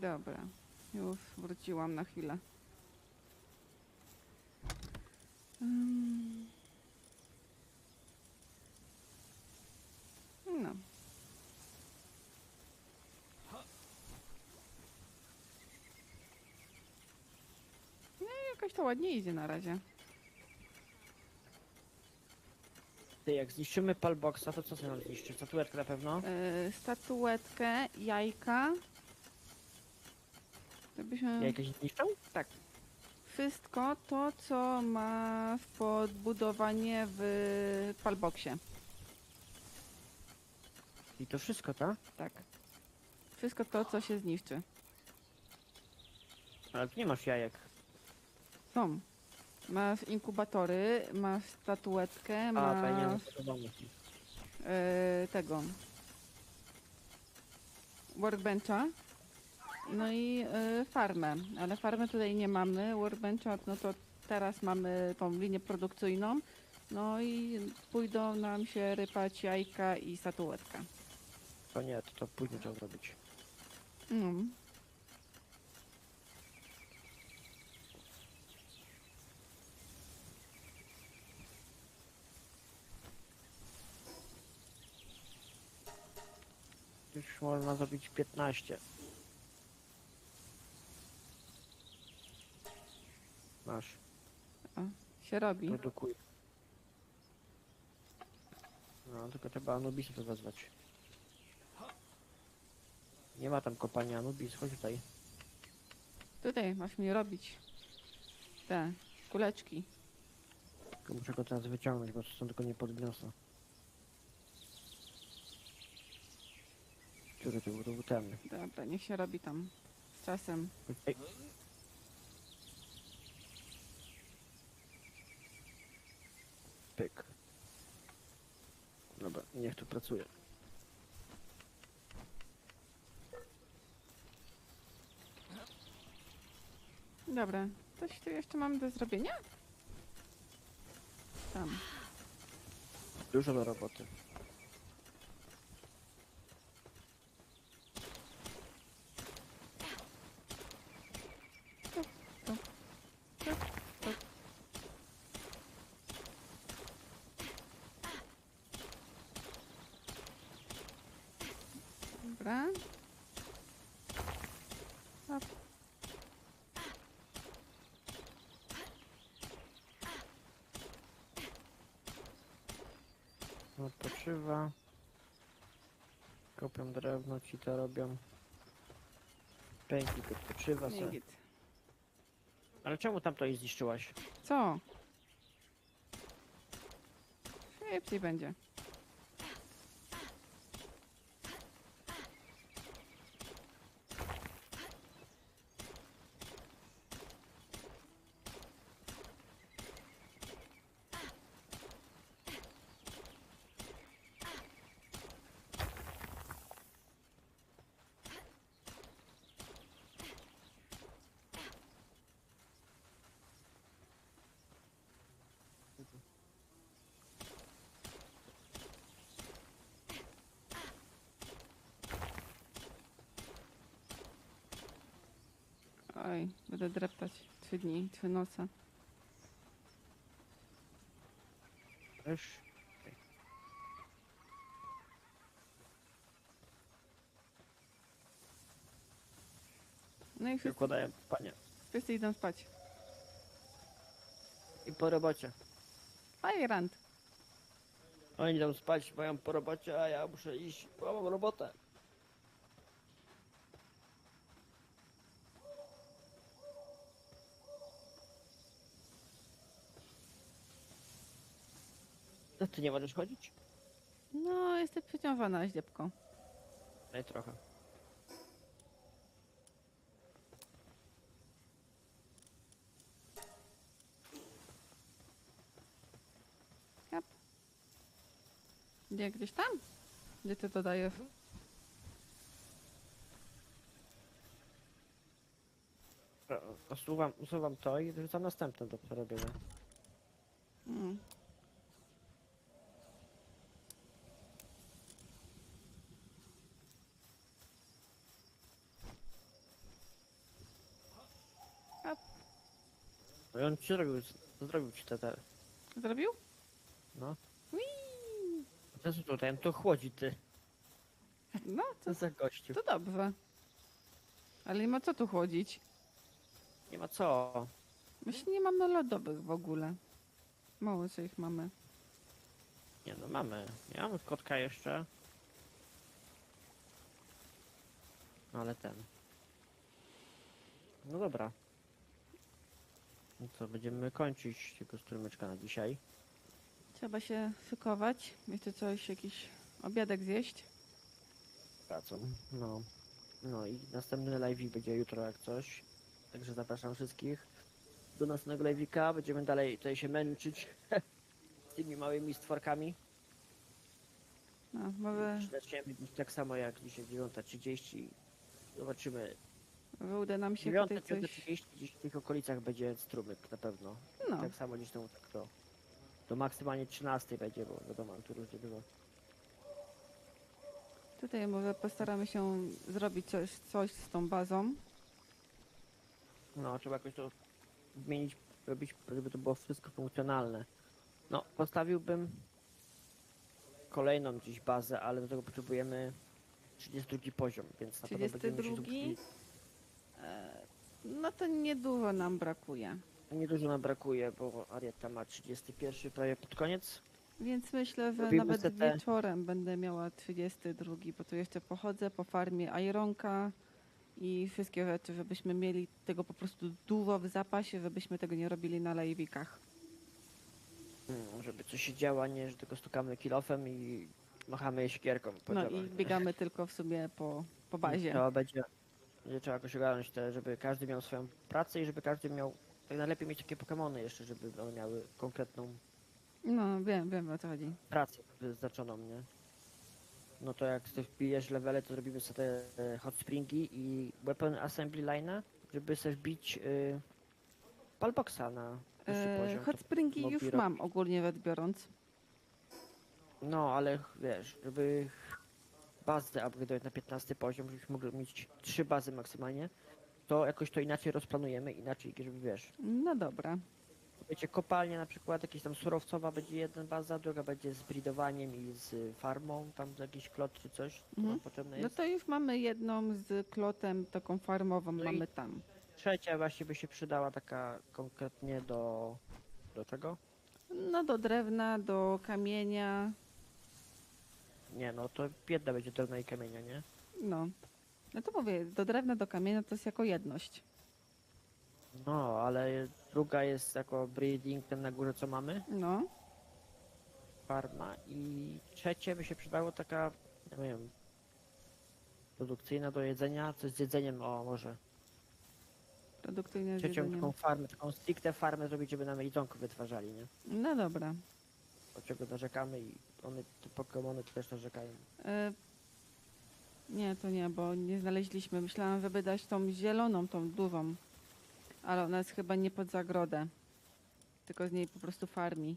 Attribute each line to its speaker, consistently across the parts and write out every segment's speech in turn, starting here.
Speaker 1: Dobra, już wróciłam na chwilę. No. No jakoś to ładnie idzie na razie.
Speaker 2: Ty, jak zniszczymy palboxa, to co sobie nam zniszczy? Statuetkę na pewno?
Speaker 1: Yy, statuetkę, jajka.
Speaker 2: Jajka się zniszczą?
Speaker 1: Tak. Wszystko to, co ma podbudowanie w palboxie.
Speaker 2: I to wszystko, tak?
Speaker 1: Tak. Wszystko to, co się zniszczy.
Speaker 2: Ale tu nie masz jajek.
Speaker 1: Są. Masz inkubatory, masz statuetkę,
Speaker 2: A, to ja nie mam
Speaker 1: masz yy, tego workbencha. No i yy, farmę. Ale farmę tutaj nie mamy. Workbencha, no to teraz mamy tą linię produkcyjną. No i pójdą nam się rypać jajka i statuetka.
Speaker 2: To nie, to, to później trzeba zrobić.
Speaker 1: Mm.
Speaker 2: Już można zrobić 15.
Speaker 1: O, się robi.
Speaker 2: produkuj. No, tylko trzeba Anubisa to wezwać. Nie ma tam kopania Anubis, chodź tutaj.
Speaker 1: Tutaj masz mi robić te kuleczki.
Speaker 2: Tylko muszę go teraz wyciągnąć, bo stąd tylko nie podniosę. Który to był? To był ten.
Speaker 1: Dobra, niech się robi tam z czasem.
Speaker 2: Ej. Pyk. Dobra, niech tu pracuje.
Speaker 1: Dobra, coś tu jeszcze mam do zrobienia? Tam.
Speaker 2: Dużo do roboty.
Speaker 1: Dobra. Hop.
Speaker 2: Odpoczywa. Kopią drewno, ci to robią. Pękik odpoczywa
Speaker 1: Nie
Speaker 2: se.
Speaker 1: git.
Speaker 2: Ale czemu tam to i zniszczyłaś?
Speaker 1: Co? Szybciej będzie. Oj, będę dreptać trzy dni, trzy noce.
Speaker 2: Też.
Speaker 1: No i wszyscy,
Speaker 2: Układają panie.
Speaker 1: wszyscy idą spać.
Speaker 2: I po robocie.
Speaker 1: Fajrant.
Speaker 2: Oni idą spać, mają po robocie, a ja muszę iść, bo mam robotę. Ty nie możesz chodzić?
Speaker 1: No, jestem przeciążona ździebką.
Speaker 2: Daj trochę.
Speaker 1: Yep. Gdzie, gdzieś tam? Gdzie ty to dajesz?
Speaker 2: E, Usuwam, usuwam to i wrzucam następne do przerobienia.
Speaker 1: Mm.
Speaker 2: On ci zrobił, zrobił ci te
Speaker 1: Zrobił?
Speaker 2: no.
Speaker 1: Whee!
Speaker 2: Co jest tutaj? On to chłodzi, ty.
Speaker 1: No,
Speaker 2: Co za gościu.
Speaker 1: to dobrze. Ale nie ma co tu chłodzić.
Speaker 2: Nie ma co.
Speaker 1: Myślę, nie mamy lodowych w ogóle. Mało co ich mamy.
Speaker 2: Nie no, mamy. Ja mam kotka jeszcze. No ale ten. No dobra. No co, będziemy kończyć tego strumyczka na dzisiaj.
Speaker 1: Trzeba się szykować. Jeszcze coś, jakiś obiadek zjeść.
Speaker 2: Pracą. No. No i następny live będzie jutro jak coś. Także zapraszam wszystkich do następnego live'ika. Będziemy dalej tutaj się męczyć z tymi małymi stworkami.
Speaker 1: No, może,
Speaker 2: Zaczniemy tak samo jak dzisiaj 9.30. Zobaczymy.
Speaker 1: Może uda nam się
Speaker 2: 9,
Speaker 1: tutaj coś...
Speaker 2: 30 gdzieś w tych okolicach będzie strumyk na pewno.
Speaker 1: No,
Speaker 2: Tak samo gdzieś tam tak to. Do maksymalnie 13 będzie, bo wiadomo, tu różnie bywa.
Speaker 1: tutaj może postaramy się zrobić coś, coś z tą bazą.
Speaker 2: No, trzeba jakoś to zmienić, robić, żeby to było wszystko funkcjonalne. No, postawiłbym kolejną gdzieś bazę, ale do tego potrzebujemy 32 poziom, więc na pewno będziemy
Speaker 1: 32?
Speaker 2: musieli...
Speaker 1: No to niedużo nam brakuje.
Speaker 2: Niedużo nam brakuje, bo Arietta ma 31 prawie pod koniec.
Speaker 1: Więc myślę, że
Speaker 2: Robimy
Speaker 1: nawet wieczorem będę miała 32, bo tu jeszcze pochodzę po farmie Ironka i wszystkie rzeczy, żebyśmy mieli tego po prostu dużo w zapasie, żebyśmy tego nie robili na lejwikach.
Speaker 2: Mm, żeby coś się działo, a nie, że tylko stukamy kilofem i machamy siekierką po
Speaker 1: No i biegamy tylko w sumie po, po bazie.
Speaker 2: To będzie, będzie trzeba jakoś ogarnąć te, żeby każdy miał swoją pracę i żeby każdy miał, tak najlepiej mieć takie Pokemony jeszcze, żeby one miały konkretną
Speaker 1: No wiem, wiem o co chodzi.
Speaker 2: pracę wyznaczoną, nie? No to jak sobie wbijesz levele, to zrobimy sobie te e, hot springi i weapon assembly line'a, żeby sobie wbić y, palboxa na wyższy
Speaker 1: E,
Speaker 2: poziom.
Speaker 1: hot springi już mam ogólnie rzecz biorąc.
Speaker 2: No, ale ch- wiesz, żeby bazę upgrade'ować na 15 poziom, żebyśmy mogli mieć trzy bazy maksymalnie, to jakoś to inaczej rozplanujemy, inaczej, żeby wiesz,
Speaker 1: No dobra.
Speaker 2: wiecie, kopalnia na przykład, jakaś tam surowcowa będzie jedna baza, druga będzie z breedowaniem i z farmą, tam jakiś klot czy coś, co
Speaker 1: Mhm.
Speaker 2: nam potrzebne
Speaker 1: No
Speaker 2: jest.
Speaker 1: to już mamy jedną z klotem, taką farmową
Speaker 2: No i-
Speaker 1: mamy tam.
Speaker 2: Trzecia właśnie by się przydała taka konkretnie do... do czego?
Speaker 1: No do drewna, do kamienia,
Speaker 2: Nie, no to jedna będzie drewna i kamienia, nie?
Speaker 1: no. No to mówię, do drewna, do kamienia to jest jako jedność.
Speaker 2: No, ale druga jest jako breeding, ten na górze co mamy.
Speaker 1: No.
Speaker 2: farma i trzecie by się przydało taka, nie wiem, produkcyjna do jedzenia, coś z jedzeniem, o może.
Speaker 1: Produkcyjne
Speaker 2: Trzecią taką farmę, taką stricte farmę zrobić, żeby nam jedzonko wytwarzali, nie?
Speaker 1: No dobra.
Speaker 2: Do czego narzekamy i one, te Pokemony też narzekają.
Speaker 1: E, nie, to nie, bo nie znaleźliśmy. Myślałam, żeby dać tą zieloną, tą dużą. Ale ona jest chyba nie pod zagrodę. Tylko z niej po prostu farmi.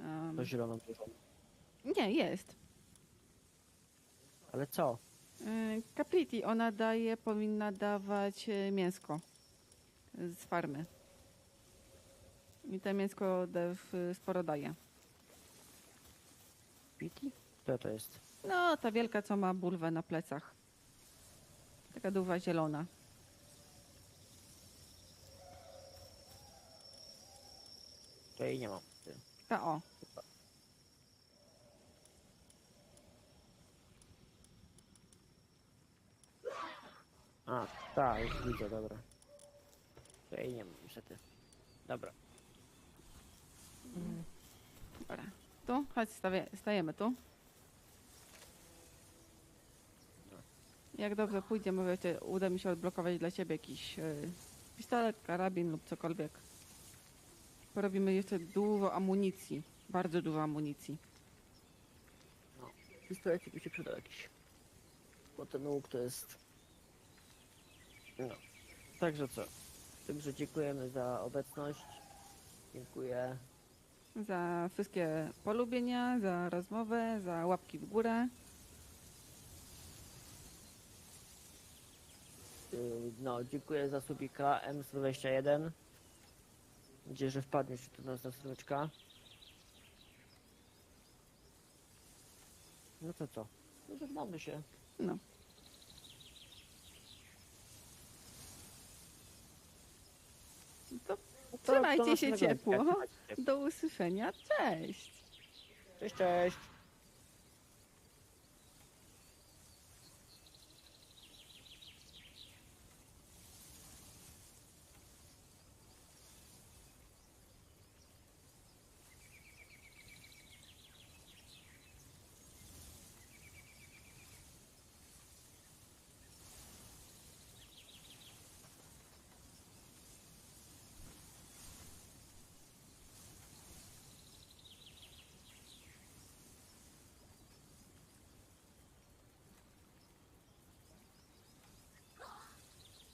Speaker 1: Em,
Speaker 2: To zieloną dużą.
Speaker 1: nie, jest.
Speaker 2: Ale co?
Speaker 1: E, Capriti, ona daje, powinna dawać e, mięsko z farmy. I to mięsko w- sporo daje.
Speaker 2: Pity? Co to jest?
Speaker 1: No, ta wielka, co ma bulwę na plecach. Taka duwa zielona.
Speaker 2: To jej nie mam.
Speaker 1: Ta o.
Speaker 2: A, tak, już widzę, dobra. To jej nie mam, niestety. Dobra.
Speaker 1: Dobra. Tu? Chodź, stawie, stajemy tu. Jak dobrze pójdzie, może jeszcze uda mi się odblokować dla ciebie jakiś e, pistolet, karabin lub cokolwiek. Porobimy jeszcze dużo amunicji. Bardzo dużo amunicji.
Speaker 2: Pistolecik by się przydał jakiś. Bo ten łuk to jest... No. Także co? Także dziękujemy za obecność. Dziękuję.
Speaker 1: Za wszystkie polubienia, za rozmowę, za łapki w górę.
Speaker 2: Yy, No, dziękuję za subika M121. Mam nadzieję, że wpadniesz do nas na strumyczka. No to co? No żegnamy się.
Speaker 1: No. To
Speaker 2: No to
Speaker 1: Trzymajcie
Speaker 2: do
Speaker 1: się
Speaker 2: następnego
Speaker 1: ciepło.
Speaker 2: live'ika. Trzymajcie się ciepło.
Speaker 1: do usłyszenia. Cześć!
Speaker 2: Cześć, cześć.